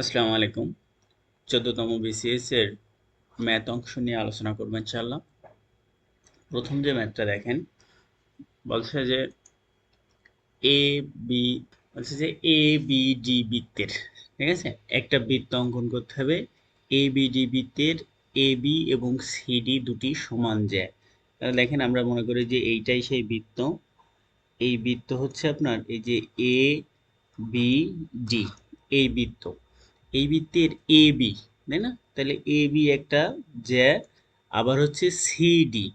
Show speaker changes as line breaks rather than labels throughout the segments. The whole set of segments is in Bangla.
আসসালামু আলাইকুম। চোদ্দতম বিসিএস এর ম্যাথ অংশ নিয়ে আলোচনা করব ইনশাল্লাহ প্রথম যে ম্যাথটা দেখেন, বলছে যে এ বি বলছে যে এ বি ডি বৃত্তের, ঠিক আছে? একটা বৃত্ত অঙ্কন করতে হবে। এ বি ডি বৃত্তের এ বি এবং সি ডি দুটি সমান যায় তাহলে দেখেন আমরা মনে করি যে এইটাই সেই বৃত্ত। এই বৃত্ত হচ্ছে আপনার এই যে এ বি ডি এই বৃত্ত। এই বৃত্তের এ বি তাই না? তাহলে এ বি একটা যে আবার হচ্ছে সি ডি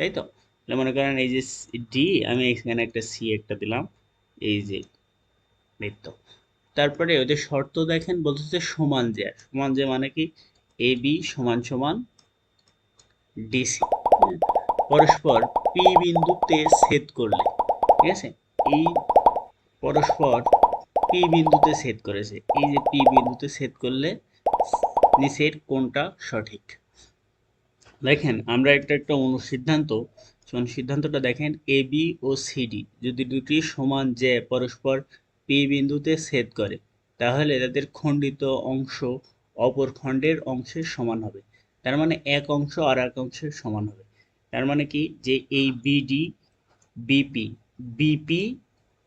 তাই তো? তাহলে মনে করেন এই যে ডি আমি এখানে একটা সি একটা দিলাম, এই যে বৃত্ত। তারপরে ওদের শর্ত দেখেন বলতেছে সমান যে সমান যে মানে কি? এ বি সমান সমান ডিসি পরস্পর পি বিন্দুতে ছেদ করলে, ঠিক আছে? এই পরস্পর পি বিন্দুতে ছেদ করেছে। এই যে পি বিন্দুতে ছেদ করলে নিচের কোনটা সঠিক। দেখেন, আমরা একটা একটা অনুসিদ্ধান্ত সিদ্ধান্তটা দেখেন এ বি ও সিডি যদি দুটি সমান যে পরস্পর পি বিন্দুতে ছেদ করে, তাহলে তাদের খণ্ডিত অংশ অপর খণ্ডের অংশের সমান হবে। তার মানে এক অংশ আর এক অংশের সমান হবে। তার মানে কি? যে এই বিডি বিপি বিপি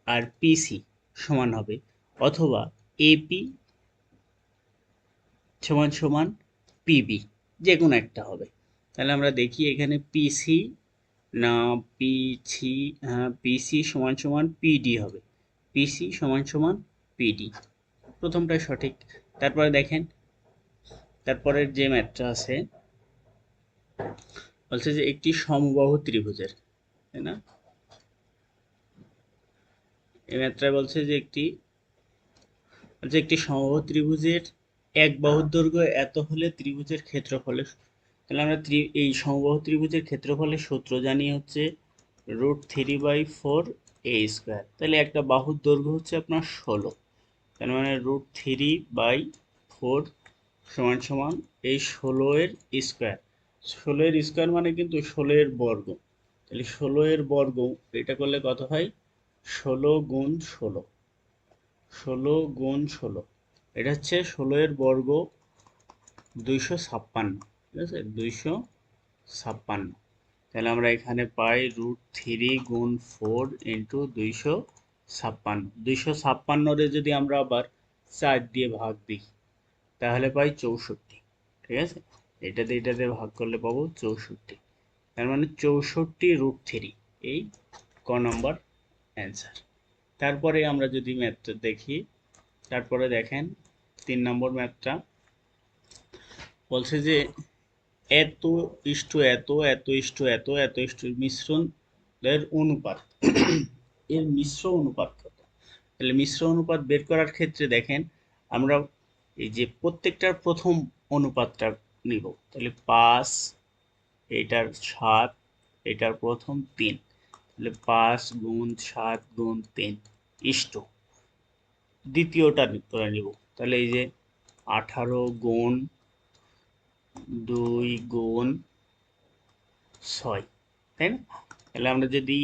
আর পিসি সমান হবে। অথবা এপি সমান সমান পিবি যে কোনো একটা হবে। তাহলে আমরা দেখি এখানে পিসি না পিসি হ্যাঁ পিসি সমান সমান পিডি হবে। পিসি সমান সমান পিডি প্রথমটাই সঠিক। তারপরে দেখেন, তারপরের যে ম্যাথটা আছে, বলছে যে একটি সমবাহু ত্রিভুজের, তাই না? এই ম্যাথটায় বলছে যে একটি বলছে একটি সমবাহু ত্রিভুজের এক বাহুর দৈর্ঘ্য এত হলে ত্রিভুজের ক্ষেত্রফলের তাহলে আমরা ত্রি এই সমবাহু ত্রিভুজের ক্ষেত্রফলের সূত্র জানি হচ্ছে root three by four A square. তাহলে একটা বাহুর দৈর্ঘ্য হচ্ছে আপনার ষোলো। তার মানে রুট থ্রি বাই ফোর সমান সমান এই ষোলো এর স্কোয়ার। ষোলো এর স্কোয়ার মানে কিন্তু ষোলো এর বর্গ। তাহলে ষোলো এর বর্গ এটা করলে কত হয়? ষোলো গুণ ষোলো। ষোলো গুণ ষোলো। এটা হচ্ছে ষোলো এর বর্গ দুইশো ছাপ্পান্ন। ঠিক আছে? দুইশো ছাপ্পান্ন। তাহলে আমরা এখানে পাই রুট থ্রি গুণ ফোর ইন্টু দুইশো ছাপ্পান্ন। দুইশো ছাপ্পান্নরে যদি আমরা আবার চার দিয়ে ভাগ দিই তাহলে পাই চৌষট্টি। ঠিক আছে? এটাতে এটাতে ভাগ করলে পাবো চৌষট্টি। তার মানে চৌষট্টি রুট থ্রি, এই ক নম্বর অ্যান্সার। তারপরে আমরা যদি ম্যাথটা দেখি, তারপরে দেখেন তিন নম্বর ম্যাথটা বলছে যে এত ইস্টু এত এত ইস্টু এত এত ইস্টু মিশ্রণ এর অনুপাত। এর মিশ্র অনুপাত কত? তাহলে মিশ্র অনুপাত বের করার ক্ষেত্রে দেখেন আমরা এই যে প্রত্যেকটার প্রথম অনুপাতটা নিব। তাহলে পাঁচ, এটার সাত, এটার প্রথম তিন। তাহলে পাঁচ গুণ সাত গুণ তিন, ইষ্ট। দ্বিতীয়টা করে নিব। তাহলে এই যে আঠারো গুণ দুই গুণ ছয়, তাই না? তাহলে আমরা যদি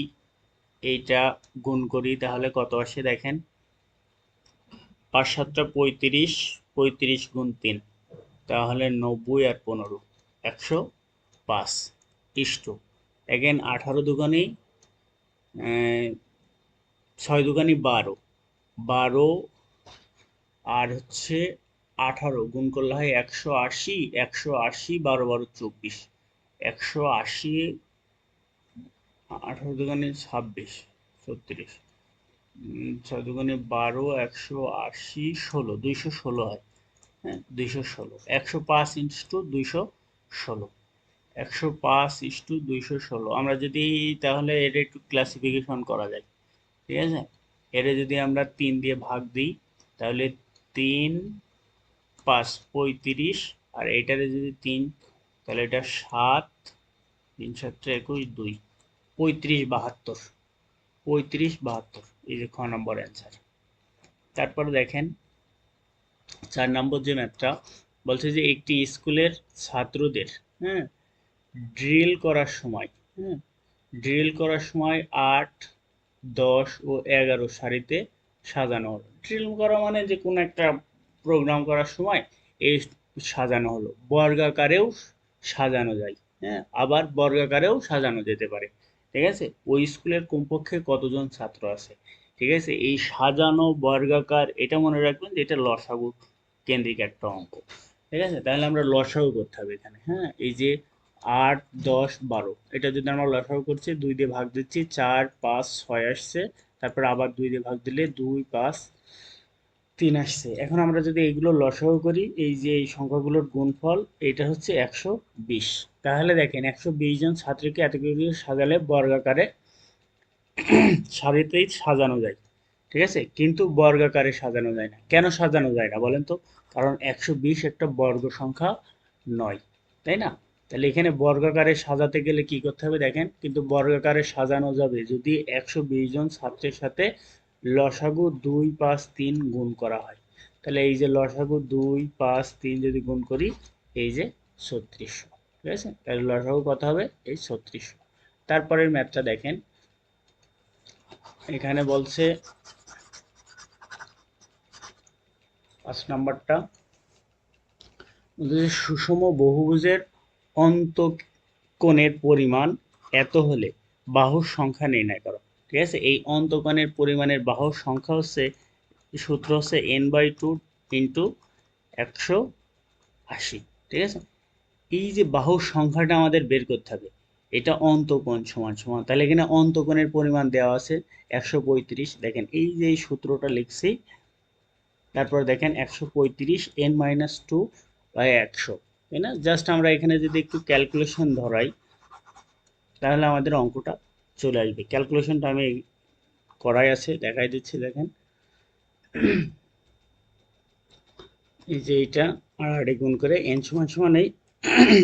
এইটা গুণ করি তাহলে কত আসে দেখেন? পাঁচ সাতটা পঁয়ত্রিশ পঁয়ত্রিশ গুণ তিন, তাহলে নব্বই আর পনেরো, একশো পাঁচ, ইষ্ট। এগেন আঠারো দোকানে ছয় দোকানি বারো। বারো আর হচ্ছে আঠারো, গুণ করলে হয় একশো আশি একশো আশি বারো বারো চব্বিশ। একশো আশি, আঠারো দোকানে ছাব্বিশ, ছত্রিশ। ছয় দোকানে বারো, একশো আশি, ষোলো, দুইশো ষোলো হয়। হ্যাঁ দুইশো ষোলো। একশো পাঁচ ইঞ্চ টু দুইশো ষোলো। একশো পাঁচ ইস্টু দুইশো ষোলো। আমরা যদি তাহলে এটা একটু ক্লাসিফিকেশন করা যায়, ঠিক আছে? এটা যদি আমরা তিন দিয়ে ভাগ দিই, তাহলে তিন পাঁচ পঁয়ত্রিশ, আর এটারে যদি তিন, তাহলে এটা সাত, তিন সাতটা একুশ দুই, পঁয়ত্রিশ বাহাত্তর পঁয়ত্রিশ বাহাত্তর, এই যে খ নম্বর অ্যান্সার তারপরে দেখেন, চার নম্বর যে ম্যাথটা বলছে যে একটি স্কুলের ছাত্রদের হ্যাঁ ড্রিল করার সময় হ্যাঁ ড্রিল করার সময় আট, দশ ও এগারো সারিতে সাজানো হলো। ড্রিল করা মানে যে কোনো একটা প্রোগ্রাম করার সময় এই সাজানো হলো। বর্গাকারেও সাজানো যায় হ্যাঁ আবার বর্গাকারেও সাজানো যেতে পারে, ঠিক আছে? ওই স্কুলের কমপক্ষে কতজন ছাত্র আছে, ঠিক আছে? এই সাজানো বর্গাকার, এটা মনে রাখবেন যে এটা লসাগু কেন্দ্রিক একটা অঙ্ক, ঠিক আছে? তাহলে আমরা লসাগু করতে হবে এখানে হ্যাঁ? এই যে আট, দশ, বারো। এটা যদি আমরা লসাগু করছি, দুই দিয়ে ভাগ দিচ্ছি, চার, পাঁচ, ছয় আসছে। তারপর আবার দুই দিয়ে ভাগ দিলে দুই, পাঁচ, তিন আসছে। এখন আমরা যদি এইগুলো লসাগু করি, এই যে এই সংখ্যাগুলোর গুণফল, এটা হচ্ছে একশো বিশ। তাহলে দেখেন, একশো বিশ জন ছাত্রীকে এতগুলো সাজালে বর্গাকারে সারিতেই সাজানো যায়। ঠিক আছে? কিন্তু বর্গাকারে সাজানো যায় না। কেন সাজানো যায় না বলেন তো? কারণ একশো বিশ একটা বর্গ সংখ্যা নয়। তাই না? তাহলে এখানে বর্গাকারে সাজাতে গেলে কি করতে হবে দেখেন? কিন্তু বর্গাকারে সাজানো যাবে যদি একশো বিশ জন ছাত্রের সাথে লসাগু দুই পাঁচ তিন গুণ করা হয়। তাহলে এই যে লসাগু দুই পাঁচ তিন যদি গুণ করি, এই যে ছত্রিশশো, ঠিক আছে? তাহলে লসাগু কত হবে? এই ছত্রিশশো। তারপরের ম্যাথটা দেখেন। এখানে বলছে পাঁচ নাম্বারটা সুষম বহুভুজের অন্তকোণের পরিমাণ এত হলে বাহুর সংখ্যা নির্ণয় করো। ঠিক আছে? এই অন্তকোণের পরিমাণের বাহুর সংখ্যা হচ্ছে, সূত্র হচ্ছে এন বাই টু ইন্টু একশো আশি। ঠিক আছে? এই যে বাহুর সংখ্যাটা আমাদের বের করতে হবে, এটা অন্তকোণ সমান সমান। তাহলে এখানে অন্তকোণের পরিমাণ দেওয়া আছে একশো পঁয়ত্রিশ। দেখেন, এই যে সূত্রটা লিখছি, তারপর দেখেন একশো পঁয়ত্রিশ এন মাইনাস টু বাই একশো। তাই না? জাস্ট আমরা এখানে যদি একটু ক্যালকুলেশন ধরাই, তাহলে আমাদের অঙ্কটা চলে আসবে। ক্যালকুলেশনটা আমি করাই আছে, দেখাই দিচ্ছি, দেখেন। এই যে এইটা, আর আড়ে গুণ করে এন সমান সমান এই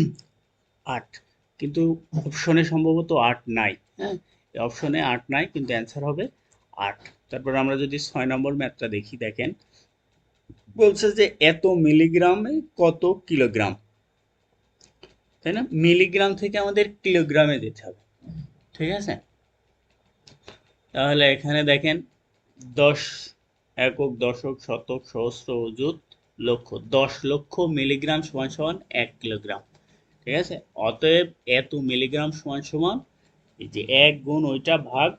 আট। কিন্তু অপশনে সম্ভবত আট নাই হ্যাঁ? অপশনে আট নাই, কিন্তু অ্যান্সার হবে আট। তারপর আমরা যদি ছয় নম্বর ম্যাথটা দেখি, দেখেন। বলছে যে এত মিলিগ্রামে কত কিলোগ্রাম তাই না? মিলিগ্রাম থেকে আমাদের কিলোগ্রামে যেতে হবে। ঠিক আছে? তাহলে এখানে দেখেন, দশ একক, দশক, শতক, সহস্র অযুত লক্ষ, দশ লক্ষ মিলিগ্রাম সমান সমান এক কিলোগ্রাম। ঠিক আছে? অতএব এত মিলিগ্রাম সমান সমান, এই যে এক গুণ ওইটা ভাগ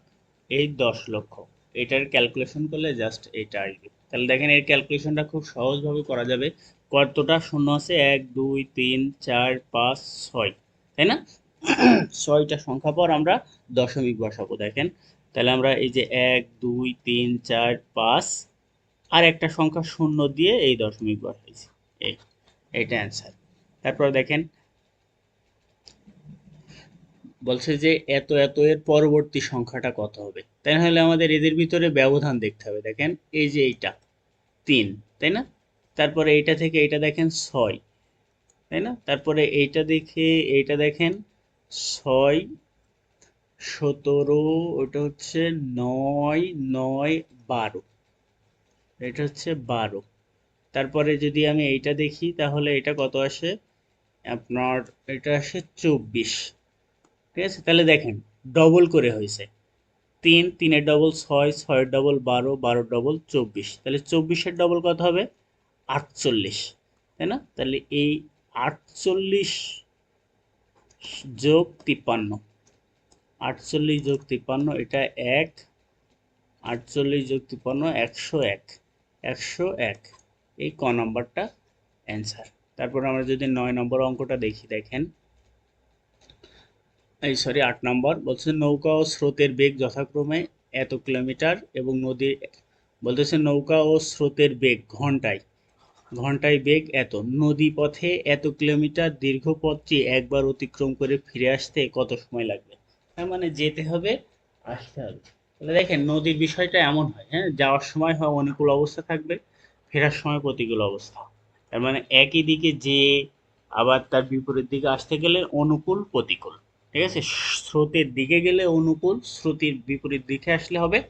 এই দশ লক্ষ। এটার ক্যালকুলেশন করলে জাস্ট এটা আসবে। তাহলে দেখেন এর ক্যালকুলেশনটা খুব সহজভাবে করা যাবে। কতটা শূন্য আছে, এক, দুই, তিন, চার, পাঁচ, ছয়, তাই না? ছয়টা সংখ্যা পর আমরা দশমিক বসাবো, দেখেন। তাহলে আমরা এই যে এক, দুই, তিন, চার, পাঁচ, আর একটা সংখ্যা শূন্য দিয়ে এই দশমিক বসাইছি। এই, এইটা অ্যান্সার তারপর দেখেন, বলছে যে এত এত এর পরবর্তী সংখ্যাটা কত হবে? তাই হলে আমাদের এদের ভিতরে ব্যবধান দেখতে হবে, দেখেন। এই যে এইটা, তিন, তাই না? তারপরে এইটা থেকে এইটা দেখেন ছয়, তাই না? তারপরে এইটা দেখে এইটা দেখেন ছয় সতেরো ওটা হচ্ছে নয় নয় বারো, এটা হচ্ছে বারো। তারপরে যদি আমি এইটা দেখি, তাহলে এটা কত আসে? আপনার এটা আসে চব্বিশ, ঠিক আছে? তাহলে দেখেন ডবল করে হয়েছে। তিন, তিনের ডবল ছয়, ছয়ের ডবল বারো বারো ডবল চব্বিশ। তাহলে চব্বিশের ডবল কত হবে? আটচল্লিশ, তাই না? তাহলে এই আটচল্লিশ যোগ তিপ্পান্ন, আটচল্লিশ যোগ তিপ্পান্ন, এটা এক, আটচল্লিশ যোগ তিপ্পান্ন, একশো এক একশো এক, এই ক নম্বরটা অ্যান্সার তারপর আমরা যদি নয় নম্বর অঙ্কটা দেখি, দেখেন। এই সরি আট নম্বর, বলছে নৌকা ও স্রোতের বেগ যথাক্রমে এত কিলোমিটার এবং নদী বলতেছে নৌকা ও স্রোতের বেগ ঘন্টায়। ঘন্টায় বেগ এত। নদী পথে এত কিলোমিটার দীর্ঘ পথটি একবার অতিক্রম করে ফিরে আসতে কত সময় লাগবে? তার মানে যেতে হবে, আসতে হবে। তাহলে দেখেন, নদীর বিষয়টা এমন হয় হ্যাঁ? যাওয়ার সময় হয়, অনুকূল অবস্থা থাকবে, ফেরার সময় প্রতিকূল অবস্থা। তার মানে একই দিকে যে আবার তার বিপরীত দিকে আসতে গেলে অনুকূল, প্রতিকূল। ঠিক আছে? স্রোতের দিকে গেলে অনুকূল, স্রোতের বিপরীত দিকে আসলে হবে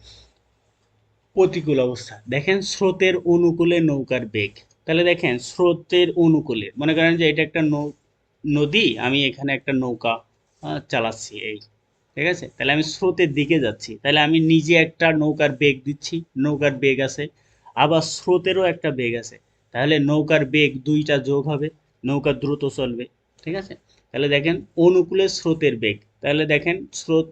প্রতিকূল অবস্থা। দেখেন, স্রোতের অনুকূলে নৌকার বেগ। তাহলে দেখেন স্রোতের অনুকূলে, মনে করেন যে এটা একটা নদী, আমি এখানে একটা নৌকা চালাচ্ছি এই, ঠিক আছে? তাহলে আমি স্রোতের দিকে যাচ্ছি, তাহলে আমি নিজে একটা নৌকার বেগ দিচ্ছি, নৌকার বেগ আছে, আবার স্রোতেরও একটা বেগ আছে, তাহলে নৌকার বেগ দুইটা যোগ হবে, নৌকা দ্রুত চলবে, ঠিক আছে? তাহলে দেখেন অনুকূলে স্রোতের বেগ, তাহলে দেখেন স্রোত,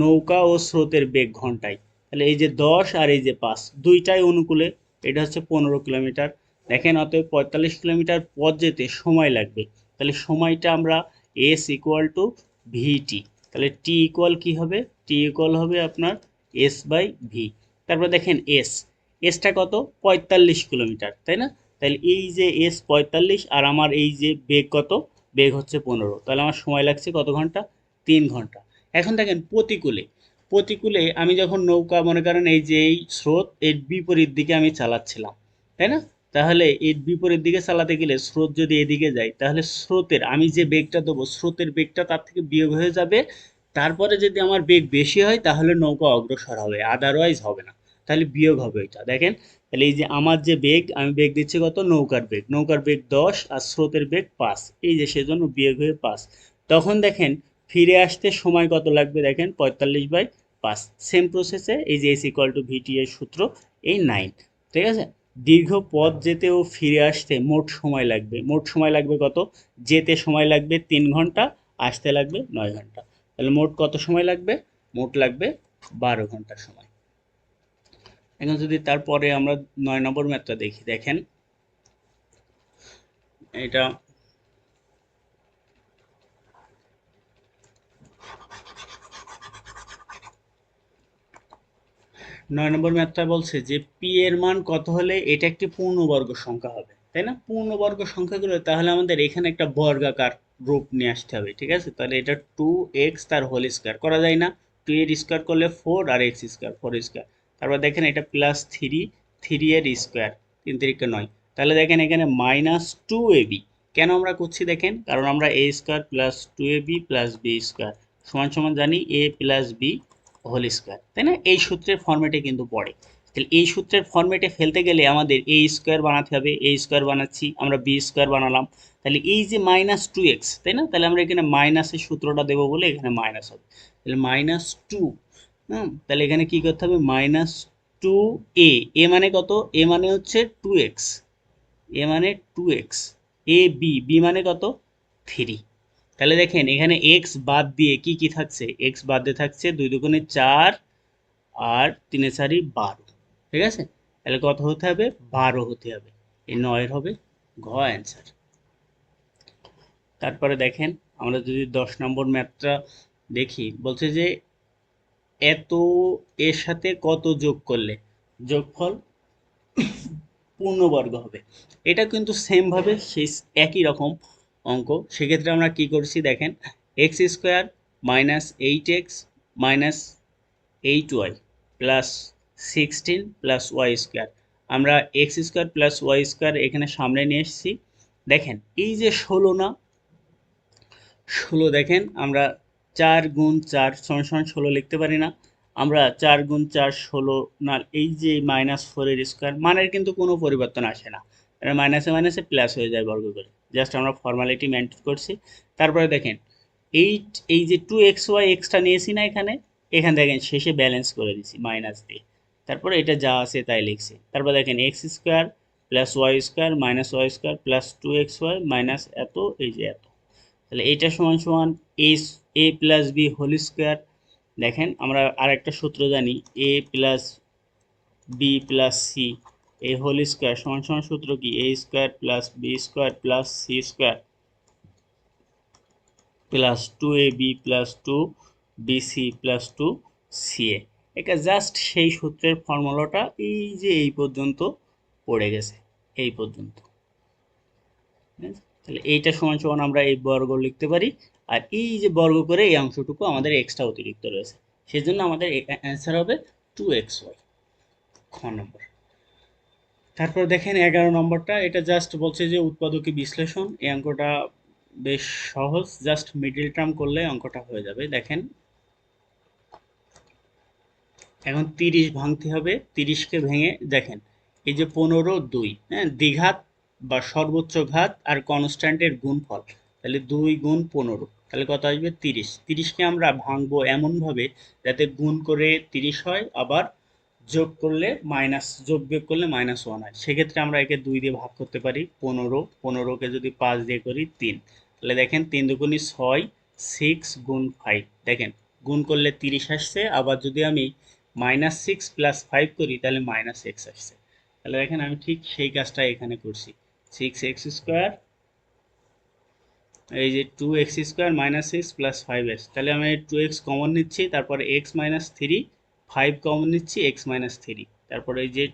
নৌকা ও স্রোতের বেগ ঘন্টায়, তাহলে এই যে দশ আর এই যে পাঁচ, দুইটাই অনুকূলে, এটা হচ্ছে পনেরো কিলোমিটার দেখেন অতএব পঁয়তাল্লিশ কিলোমিটার পথ যেতে সময় লাগবে। তাহলে সময়টা আমরা এস ইকুয়াল টু ভিটি তাহলে টি ইকুয়াল কী হবে? টি ইকুয়াল হবে আপনার এস বাই ভি তারপর দেখেন এস এসটা কত? পঁয়তাল্লিশ কিলোমিটার, তাই না? তাহলে এই যে এস পঁয়তাল্লিশ আর আমার এই যে বেগ কত? বেগ হচ্ছে পনেরো। তাহলে আমার সময় লাগছে কত ঘণ্টা? তিন ঘণ্টা। এখন দেখেন প্রতিকূলে। প্রতিকূলে আমি যখন নৌকা, মনে করেন এই যে এই স্রোত, এর বিপরীত দিকে আমি চালাচ্ছিলাম, তাই না? তাহলে এর বিপরীত দিকে চালাতে গেলে স্রোত যদি এদিকে যায়, তাহলে স্রোতের, আমি যে বেগটা দেবো, স্রোতের বেগটা তার থেকে বিয়োগ হয়ে যাবে। তারপরে যদি আমার বেগ বেশি হয়, তাহলে নৌকা অগ্রসর হবে আদারওয়াইজ হবে না। তাহলে বিয়োগ হবে এটা, দেখেন? তাহলে এই যে আমার যে বেগ, আমি বেগ দিচ্ছি কত? নৌকার বেগ। নৌকার বেগ দশ আর স্রোতের বেগ পাঁচ। এই যে সেজন্য বিয়োগ হয়ে পাঁচ। তখন দেখেন, ফিরে আসতে সময় কত লাগবে দেখেন? পঁয়তাল্লিশ বাই পাঁচ। সেম প্রসেসে এই যে এস ইকুয়াল টু ভিটি এর সূত্র, এই নাইন ঠিক আছে? দীর্ঘ পথ যেতে ও ফিরে আসতে মোট সময় লাগবে। মোট সময় লাগবে কত? যেতে সময় লাগবে তিন ঘণ্টা, আসতে লাগবে নয় ঘণ্টা। তাহলে মোট কত সময় লাগবে? মোট লাগবে বারো ঘণ্টা সময়। এখন যদি তারপরে আমরা নয় নম্বর ম্যাথটা দেখি, দেখেন। এটা নয় নম্বর ম্যাথটা বলছে যে পি এর মান কত হলে এটা একটি পূর্ণবর্গ সংখ্যা হবে? তাই না? পূর্ণবর্গ সংখ্যাগুলো, তাহলে আমাদের এখানে একটা বর্গাকার রূপ নিয়ে আসতে হবে, ঠিক আছে? তাহলে এটা টু এক্স তার হোল স্কোয়ার করা যায় না। টু এর স্কোয়ার করলে ফোর আর এক্স স্কোয়ার ফোর স্কোয়ার তারপর দেখেন এটা প্লাস থ্রি থ্রি এর স্কোয়ার তিন তিরিকে নয়। তাহলে দেখেন এখানে মাইনাস টু এ বি কেন আমরা করছি দেখেন? কারণ আমরা A square plus two A B plus B square সমান সমান জানি A plus B whole square, তাই না? এই সূত্রের ফর্মেটে কিন্তু পড়ে। তাহলে এই সূত্রের ফর্মেটে ফেলতে গেলে আমাদের এ স্কোয়ার বানাতে হবে এ স্কোয়ার বানাচ্ছি, আমরা বি স্কোয়ার বানালাম। তাহলে এই যে মাইনাস টু এক্স তাই না? তাহলে আমরা এখানে মাইনাসের সূত্রটা দেবো বলে এখানে মাইনাস হবে। তাহলে মাইনাস টু হুম? তাহলে এখানে কী করতে হবে? মাইনাস টু এ এ মানে কত? এ মানে হচ্ছে টু এক্স এ মানে two x A B B মানে কত? থ্রি তাহলে দেখেন, এখানে এক্স বাদ দিয়ে কি কি থাকছে? এক্স বাদ দিয়ে থাকছে দুই দুগুণে চার আর তিনে চারি বারো। ঠিক আছে? তাহলে কত হতে হবে? বারো হতে হবে। এই নয়ের হবে ঘ অ্যান্সার তারপরে দেখেন, আমরা যদি দশ নম্বর ম্যাথটা দেখি, বলছে যে এত এর সাথে কত যোগ করলে? যোগফল পূর্ণবর্গ হবে। এটা কিন্তু সেমভাবে সেই একই রকম অঙ্ক। সেক্ষেত্রে আমরা কি করছি দেখেন x square minus eight x minus eight y plus sixteen plus y square আমরা x square plus y square এখানে সামনে নিয়ে এসেছি। দেখেন, এই যে ষোলো না, ষোলো দেখেন, আমরা চার গুণ চার সমান সমান ষোলো লিখতে পারি না। আমরা চার গুণ চার ষোলো না, এই যে মাইনাস ফোরের স্কোয়ার মানের কিন্তু কোনো পরিবর্তন আসে না। মাইনাসে মাইনাসে প্লাস হয়ে যায় বর্গ করে। জাস্ট আমরা ফর্মালিটি মেনটেন করছি। তারপরে দেখেন এইট এই যে টু এক্স ওয়াই এক্সটা নিয়েছি না এখানে, এখান দেখেন শেষে ব্যালেন্স করে দিছি মাইনাস দিয়ে। তারপরে এটা যা আছে তাই লিখছি। তারপর দেখেন x square plus y square minus y square plus two x y minus এত, এই যে এত। তাহলে এইটা সমান সমান A A plus B whole square দেখেন, আমরা আরেকটা সূত্র জানি A plus B plus C A whole square সমান সমান সূত্র কি? A square plus B square plus C square plus two A B plus two BC plus two C A. এটা জাস্ট সেই সূত্রের ফর্মুলাটা এই যে এই পর্যন্ত পড়ে গেছে, এই পর্যন্ত। তাহলে এইটা সমান সমান আমরা এই বর্গ লিখতে পারি। আর এই যে বর্গ করে এই অংশটুকু আমাদের এক্সট্রা অতিরিক্ত রয়েছে। সেজন্য আমাদের অ্যান্সার হবে টু এক্স ওয়াই খ নম্বর। তারপর দেখেন এগারো নম্বরটা, এটা জাস্ট বলছে যে উৎপাদকী বিশ্লেষণ, এই অঙ্কটা বেশ সহজ জাস্ট মিডিল টার্ম করলে অঙ্কটা হয়ে যাবে। দেখেন, এখন তিরিশ ভাঙতে হবে, তিরিশকে ভেঙে, দেখেন, এই যে পনেরো, দুই হ্যাঁ দ্বিঘাত বা সর্বোচ্চ ঘাত আর কনস্ট্যান্টের গুণফল, তাহলে দুই গুণ পনেরো, তাহলে কত আসবে? তিরিশ। তিরিশকে আমরা ভাঙবো এমনভাবে যাতে গুণ করে তিরিশ হয়, আবার যোগ করলে মাইনাস, যোগ বিয়োগ করলে মাইনাস ওয়ান হয়। সেক্ষেত্রে আমরা একে দুই দিয়ে ভাগ করতে পারি, পনেরো। পনেরোকে যদি পাঁচ দিয়ে করি, তিন। তাহলে দেখেন তিন দুগুণি ছয় সিক্স গুণ ফাইভ দেখেন, গুণ করলে তিরিশ আসছে, আবার যদি আমি মাইনাস সিক্স প্লাস ফাইভ করি, তাহলে মাইনাস এক্স আসছে। তাহলে দেখেন আমি ঠিক সেই কাজটা এখানে করছি। সিক্স এক্স স্কোয়ার এই যে two x square minus six plus five x তাহলে আমি টু এক্স কমন নিচ্ছি, তারপর x minus three five common নিচ্ছি এক্স মাইনাস থ্রি তারপরে এই যে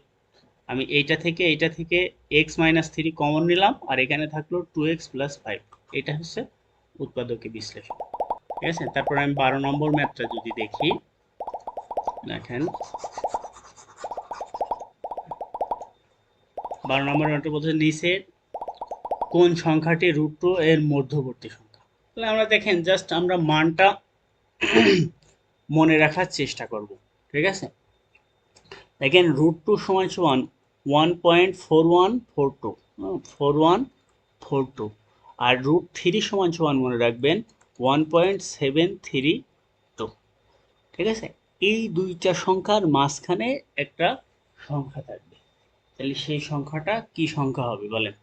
আমি এইটা থেকে এইটা থেকে এক্স মাইনাস থ্রি কমন নিলাম, আর এখানে থাকল টু এক্স প্লাস ফাইভ এটা হচ্ছে উৎপাদকের বিশ্লেষণ। ঠিক আছে? তারপরে আমি বারো নম্বর ম্যাথটা যদি দেখি, দেখেন। বারো নম্বর ম্যাথটা বলছে নিচের কোন সংখ্যাটি রুট এর মধ্যবর্তী সংখ্যা। তাহলে আমরা দেখেন জাস্ট আমরা মানটা মনে রাখার চেষ্টা করব। ঠিক আছে? দেখেন রুট টু সমান সমান one point four one four two four one four two আর রুট থ্রি সমান সমান মনে রাখবেন one point seven three two ঠিক আছে? এই দুইটা সংখ্যার মাঝখানে একটা সংখ্যা থাকবে। তাহলে সেই সংখ্যাটা কি সংখ্যা হবে বলেন?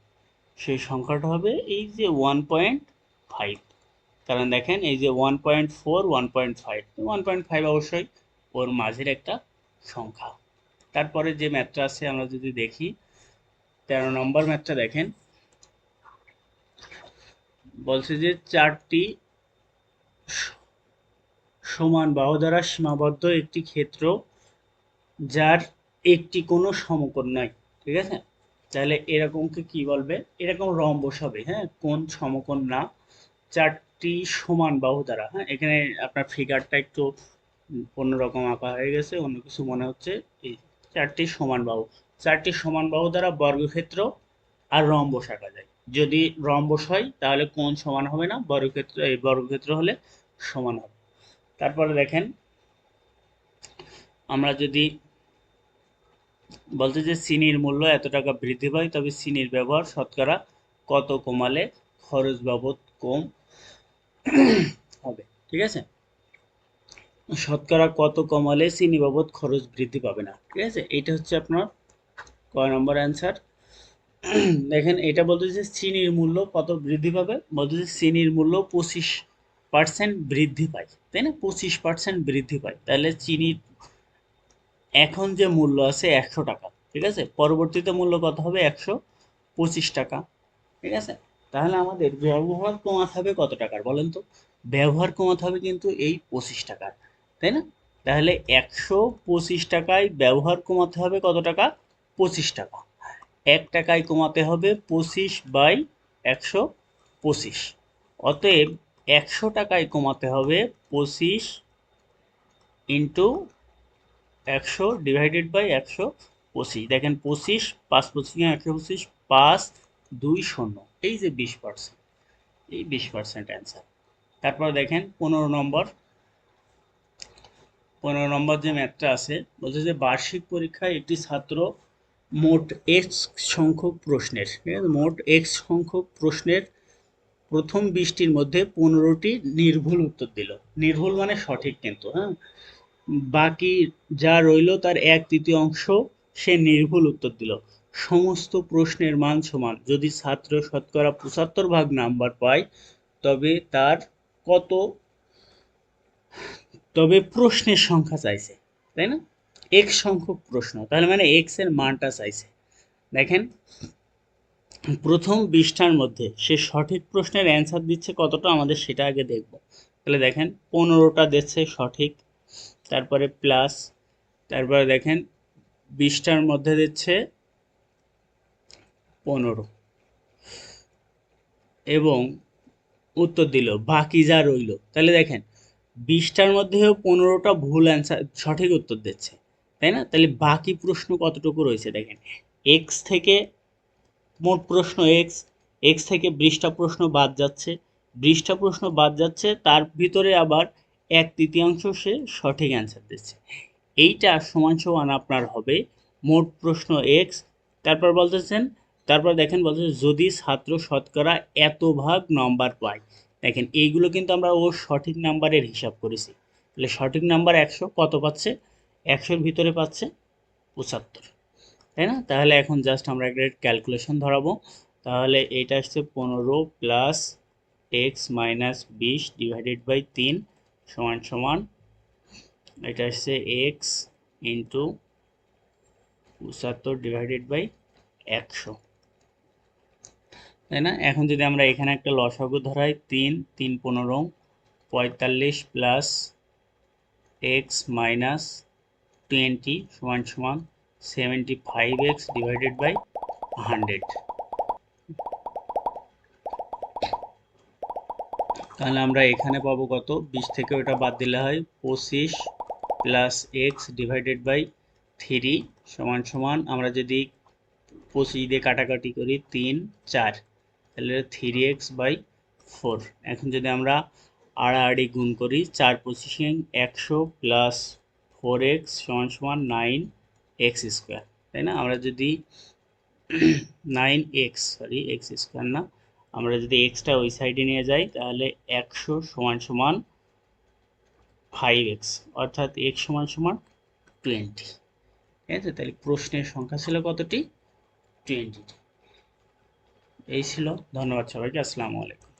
সেই সংখ্যাটা হবে এই যে ওয়ান পয়েন্ট ফাইভ কারণ দেখেন এই যে one point four one point five one point five অবশ্যই ওর মাঝের একটা সংখ্যা। তারপরে যে ম্যাথটা আছে, আমরা যদি দেখি, তেরো নম্বর ম্যাথটা দেখেন। বলছে যে চারটি সমান বাহু দ্বারা সীমাবদ্ধ একটি ক্ষেত্র যার একটি কোনো সমকোণ নাই, ঠিক আছে? তাহলে এরকমকে কি বলবে? এরকম রম বসাবে হ্যাঁ? কোন সমকোণ না, চারটি সমান বাহু দ্বারা হ্যাঁ? এখানে আপনার ফিগারটা একটু অন্যরকম আঁকা হয়ে গেছে, অন্য কিছু মনে হচ্ছে। এই চারটি সমান বাহু। চারটি সমান বাহু দ্বারা বর্গক্ষেত্র আর রম্বস আঁকা যায়। যদি রম্বস হয়, তাহলে কোন সমান হবে না, বর্গক্ষেত্র, এই বর্গক্ষেত্র হলে সমান হবে। তারপরে দেখেন, আমরা যদি বলতে যে চিনির মূল্য এত টাকা বৃদ্ধি পায়, তবে চিনির ব্যবহার শতকরা কত কমালে খরচ বাবদ কম হবে? ঠিক আছে? শতকরা কত কমালে চিনি বাবদ খরচ বৃদ্ধি পাবে না? ঠিক আছে? এটা হচ্ছে আপনার কয় নম্বর অ্যান্সার দেখেন, এটা বলতেছে চিনির মূল্য কত বৃদ্ধি পাবে? বলতেছে চিনির মূল্য পঁচিশ পার্সেন্ট বৃদ্ধি পায়। তাই না? পঁচিশ পার্সেন্ট বৃদ্ধি পায়। তাহলে চিনির এখন যে মূল্য আছে একশো টাকা। ঠিক আছে? পরবর্তীতে মূল্য কত হবে? একশো পঁচিশ টাকা। ঠিক আছে? তাহলে আমাদের ব্যবহার কমাতে হবে কত টাকার? বলেন তো। ব্যবহার কমাতে হবে কিন্তু এই পঁচিশ টাকার। তাই না? তাহলে একশো পঁচিশ টাকায় ব্যবহার কমাতে হবে কত টাকা? পঁচিশ টাকা। এক টাকায় কমাতে হবে পঁচিশ বাই একশো পঁচিশ। অতএব একশো টাকায় কমাতে হবে পঁচিশ ইন্টু একশো ডিভাইডেড বাই একশো পঁচিশ। দেখেন পঁচিশ পাঁচ পঁচিশ একশো পঁচিশ পাঁচ দুই শূন্য। এই যে বিশ পার্সেন্ট, এই বিশ পার্সেন্ট অ্যান্সার। তারপর দেখেন পনেরো নম্বর। পনেরো নম্বর যে ম্যাথটা আছে, বলছে যে বার্ষিক পরীক্ষায় একটি ছাত্র মোট এক্স সংখ্যক প্রশ্নের মোট এক্স সংখ্যক প্রশ্নের প্রথম বিশটির মধ্যে পনেরোটি নির্ভুল উত্তর দিল। নির্ভুল মানে সঠিক কিন্তু হ্যাঁ? বাকি যা রইল তার এক তৃতীয় অংশ সে নির্ভুল উত্তর দিল। সমস্ত প্রশ্নের মান সমান, যদি ছাত্র শতকরা পঁচাত্তর ভাগ নাম্বার পায়, তবে তার কত তবে প্রশ্নের সংখ্যা চাইছে, তাই না? এক্স সংখ্যক প্রশ্ন, তাহলে মানে এক্সের মানটা চাইছে। দেখেন, প্রথম বিশটার মধ্যে সে সঠিক প্রশ্নের অ্যান্সার দিচ্ছে কতটা, আমাদের সেটা আগে দেখব। তাহলে দেখেন, পনেরোটা দিচ্ছে সঠিক, তারপরে প্লাস তারপরে দেখেন বিশটার মধ্যে দিচ্ছে পনেরো। এবং উত্তর দিল, বাকি যা রইল, তাহলে দেখেন বিশটার মধ্যেও পনেরোটা ভুল অ্যান্সার সঠিক উত্তর দিচ্ছে, তাই না? তাহলে বাকি প্রশ্ন কতটুকু রয়েছে দেখেন? এক্স থেকে মোট প্রশ্ন এক্স এক্স থেকে বিশটা প্রশ্ন বাদ যাচ্ছে, বিশটা প্রশ্ন বাদ যাচ্ছে, তার ভিতরে আবার এক তৃতীয়াংশ সে সঠিক অ্যান্সার দিচ্ছে। এইটা সমান সমান আপনার হবে মোট প্রশ্ন এক্স তারপর বলতেছেন, তারপর দেখেন বলতেছে, যদি ছাত্র শতকরা এত ভাগ নম্বর পায় দেখেন, এইগুলো কিন্তু আমরা ও সঠিক নাম্বারের হিসাব করেছি। তাহলে সঠিক নাম্বার একশো, কত পাচ্ছে? একশোর ভিতরে পাচ্ছে পঁচাত্তর। তাই না? তাহলে এখন জাস্ট আমরা একটা ক্যালকুলেশন ধরাবো। তাহলে এটা আসছে পনেরো প্লাস এক্স মাইনাস বিশ ডিভাইডেড বাই তিন সমান সমান এটা আসছে এক্স ইন্টু পঁচাত্তর ডিভাইডেড বাই একশো। তাই না? এখন যদি আমরা এখানে একটা লসাগু ধরাই, তিন তিন পনেরো, পঁয়তাল্লিশ প্লাস এক্স মাইনাস টোয়েন্টি সমান সমান seventy five x divided by hundred তাহলে আমরা এখানে পাবো কত? বিশ থেকে ওটা বাদ দিলে হয় পঁচিশ plus x divided by three সমান সমান আমরা যদি পঁচিশ দিয়ে কাটাকাটি করি, তিন, চার। তাহলে থ্রি এক্স বাই ফোর এখন যদি আমরা আড়াআড়ি গুণ করি, চার পঁচিশে একশো প্লাস ফোর এক্স সমান সমান নাইন এক্স স্কোয়ার তাই না? আমরা যদি nine x sorry x square না, আমরা যদি এক্সটা ওই সাইডে নিয়ে যাই, তাহলে একশো সমান সমান ফাইভ এক্স অর্থাৎ এক্স সমান সমান টোয়েন্টি ঠিক আছে? তাহলে প্রশ্নের সংখ্যা ছিল কতটি? টোয়েন্টি এই ছিল। ধন্যবাদ সবাইকে। আসসালামু আলাইকুম।